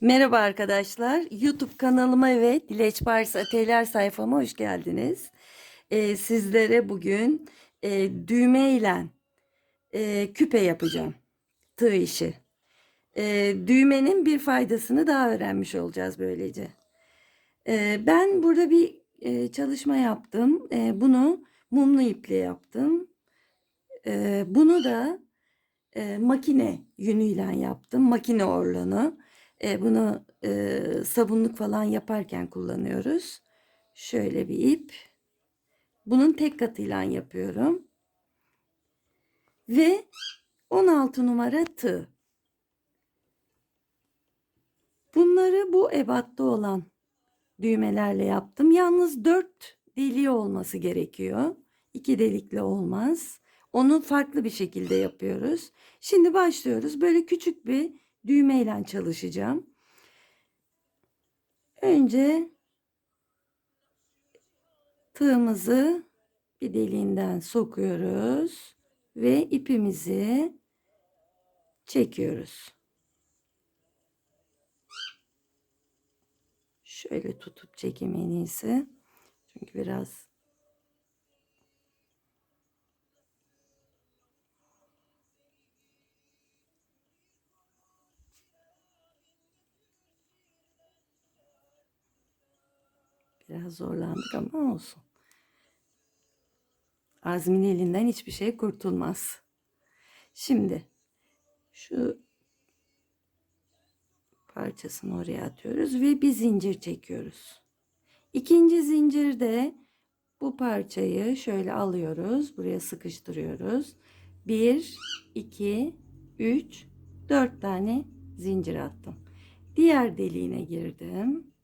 Merhaba arkadaşlar. YouTube kanalıma ve Dileç Paris Atelier sayfama hoş geldiniz. Ee, sizlere bugün e, düğme ile e, küpe yapacağım. Tığ işi. E, düğmenin bir faydasını daha öğrenmiş olacağız böylece. E, ben burada bir e, çalışma yaptım. E, bunu mumlu iple yaptım. E, bunu da e, makine yünüyle yaptım. Makine orlanı. E, bunu e, sabunluk falan yaparken kullanıyoruz. Şöyle bir ip. Bunun tek katıyla yapıyorum. Ve 16 numara tığ. Bunları bu ebatta olan düğmelerle yaptım. Yalnız 4 deliği olması gerekiyor. 2 delikli olmaz. Onu farklı bir şekilde yapıyoruz. Şimdi başlıyoruz. Böyle küçük bir düğmeyle çalışacağım. Önce tığımızı bir deliğinden sokuyoruz ve ipimizi çekiyoruz. Şöyle tutup çekeyim en iyisi. Çünkü biraz Biraz zorlandık ama olsun. Azmin elinden hiçbir şey kurtulmaz. Şimdi şu parçasını oraya atıyoruz ve bir zincir çekiyoruz. İkinci zincirde bu parçayı şöyle alıyoruz. Buraya sıkıştırıyoruz. 1, 2, 3, 4 tane zincir attım. Diğer deliğine girdim.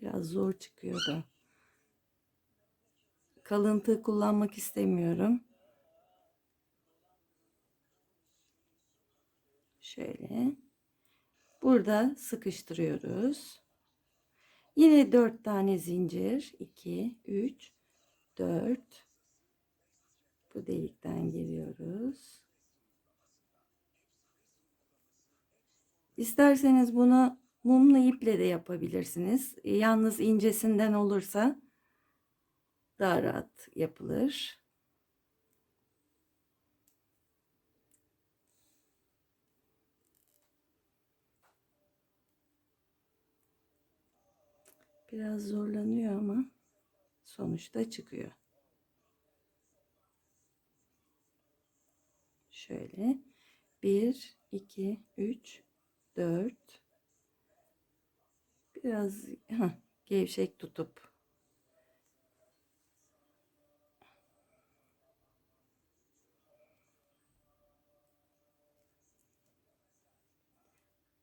Biraz zor çıkıyor da. Kalıntı kullanmak istemiyorum. Şöyle. Burada sıkıştırıyoruz. Yine 4 tane zincir. 2, 3, 4. Bu delikten giriyoruz. İsterseniz bunu mumlu iple de yapabilirsiniz. E, Yalnız incesinden olursa daha rahat yapılır. Biraz zorlanıyor ama sonuçta çıkıyor. Şöyle 1 2 3 4 biraz heh, gevşek tutup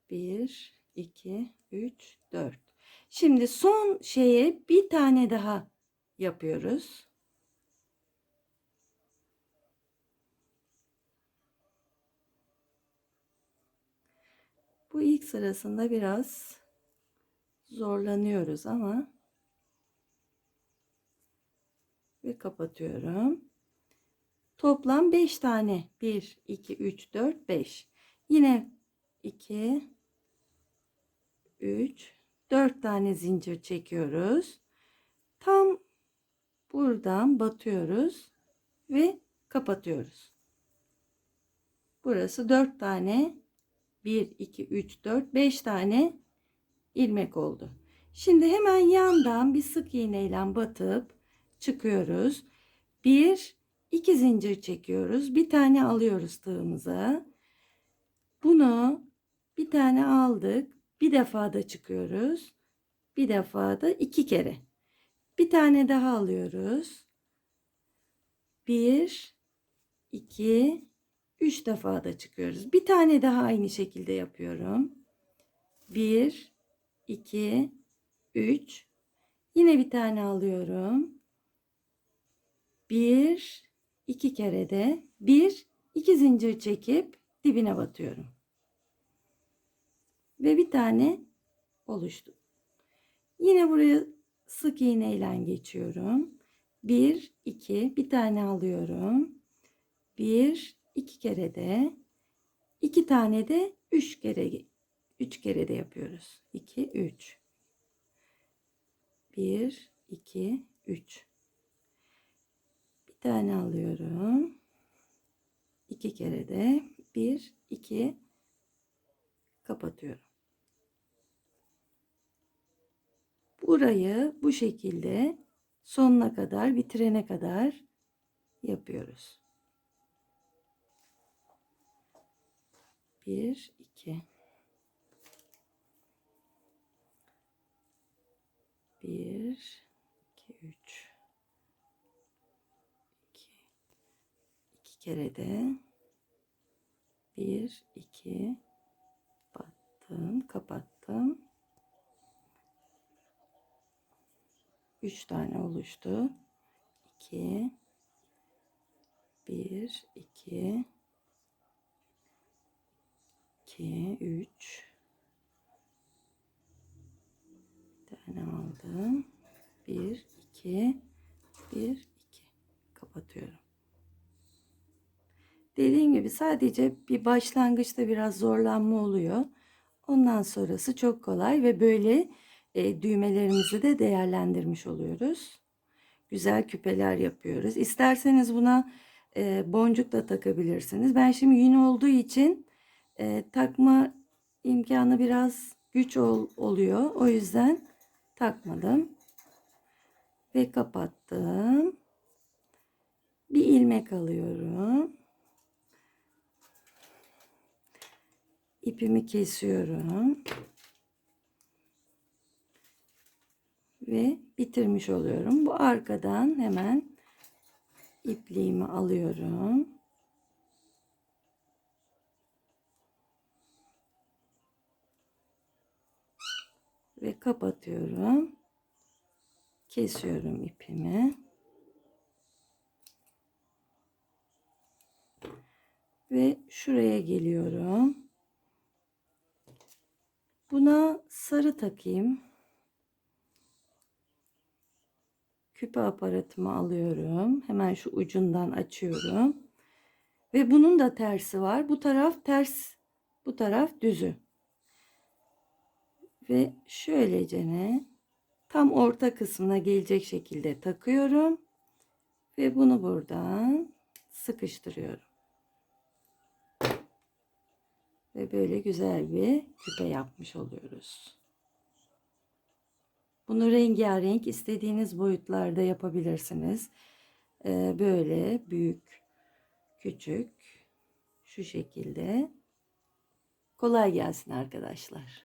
bir, iki, üç, dört. Şimdi son şeye bir tane daha yapıyoruz. Bu ilk sırasında biraz zorlanıyoruz ama ve kapatıyorum. Toplam 5 tane. 1 2 3 4 5. Yine 2 3 4 tane zincir çekiyoruz. Tam buradan batıyoruz ve kapatıyoruz. Burası 4 tane 1 2 3 4 5 tane ilmek oldu. Şimdi hemen yandan bir sık iğneyle batıp çıkıyoruz. Bir, iki zincir çekiyoruz. Bir tane alıyoruz tığımıza. Bunu bir tane aldık. Bir defa da çıkıyoruz. Bir defa da iki kere. Bir tane daha alıyoruz. Bir, iki, üç defa da çıkıyoruz. Bir tane daha aynı şekilde yapıyorum. Bir, 2 3 yine bir tane alıyorum. 1 2 kere de 1 2 zincir çekip dibine batıyorum. Ve bir tane oluştu. Yine buraya sık iğne ile geçiyorum. 1 2 bir tane alıyorum. 1 2 kere de 2 tane de 3 kere 3 kere de yapıyoruz. 2 3 1 2 3 Bir tane alıyorum. 2 kere de 1 2 kapatıyorum. Burayı bu şekilde sonuna kadar bitirene kadar yapıyoruz. 1 2 1 2 3 2 2 kere de 1 2 battım kapattım. 3 tane oluştu. 2 1 2 2 3 bir tane aldım 1 2 1 2 kapatıyorum. Dediğim gibi sadece bir başlangıçta biraz zorlanma oluyor. Ondan sonrası çok kolay ve böyle e, düğmelerimizi de değerlendirmiş oluyoruz. Güzel küpeler yapıyoruz. İsterseniz buna e, boncuk da takabilirsiniz. Ben şimdi yün olduğu için e, takma imkanı biraz güç ol, oluyor. O yüzden takmadım. Ve kapattım. Bir ilmek alıyorum. İpimi kesiyorum. Ve bitirmiş oluyorum. Bu arkadan hemen ipliğimi alıyorum. ve kapatıyorum. Kesiyorum ipimi. Ve şuraya geliyorum. Buna sarı takayım. Küpe aparatımı alıyorum. Hemen şu ucundan açıyorum. Ve bunun da tersi var. Bu taraf ters, bu taraf düzü ve şöylece ne tam orta kısmına gelecek şekilde takıyorum ve bunu buradan sıkıştırıyorum. Ve böyle güzel bir küpe yapmış oluyoruz. Bunu rengarenk istediğiniz boyutlarda yapabilirsiniz. Ee, böyle büyük, küçük şu şekilde. Kolay gelsin arkadaşlar.